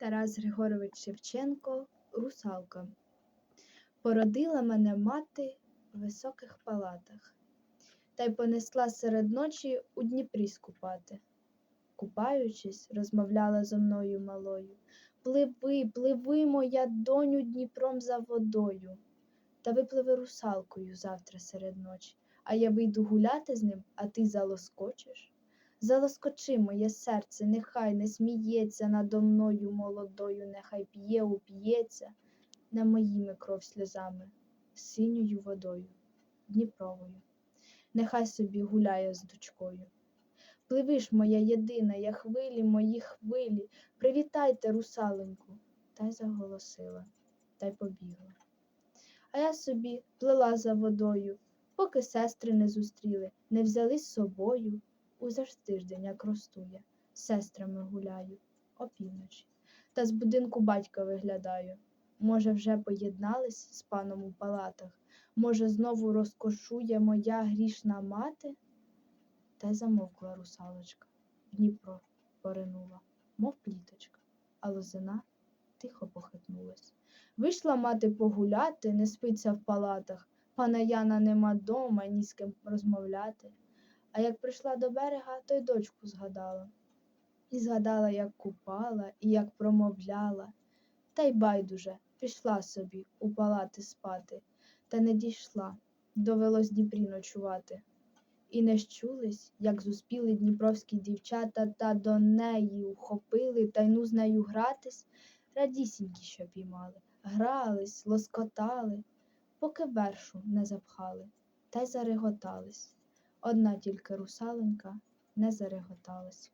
Тарас Григорович Шевченко Русалка. Породила мене мати в високих палатах, та й понесла серед ночі у Дніпрі скупати. Купаючись, розмовляла зо мною малою. Пливи, пливи, моя доню, Дніпром за водою. Та випливи русалкою завтра серед ночі, а я вийду гуляти з ним, а ти залоскочиш. Залоскочи моє серце, нехай не сміється надо мною молодою, нехай п'є, уп'ється не моїми кров сльозами, синьою водою, Дніпровою. Нехай собі гуляє з дочкою. Пливи ж, моя єдина, я хвилі, мої хвилі, привітайте, русаленьку, та й заголосила, та й побігла. А я собі плила за водою, поки сестри не зустріли, не взяли з собою. Уже ж тиждень, як ростує, сестрами гуляю опівночі, та з будинку батька виглядаю. Може, вже поєднались з паном у палатах, може, знову розкошує моя грішна мати? Та й замовкла русалочка, в Дніпро поринула, мов пліточка, а лозина тихо похитнулась. Вийшла мати погуляти, не спиться в палатах, пана Яна нема дома, ні з ким розмовляти. А як прийшла до берега, то й дочку згадала. І згадала, як купала, і як промовляла. Та й байдуже, пішла собі у палати спати, та не дійшла, довелось Дніпрі ночувати. І не щулись, як зуспіли дніпровські дівчата та до неї ухопили та й ну з нею гратись, радісінькі, що піймали, грались, лоскотали, поки вершу не запхали, та й зареготались. Одна тільки русаленька не зареготалась.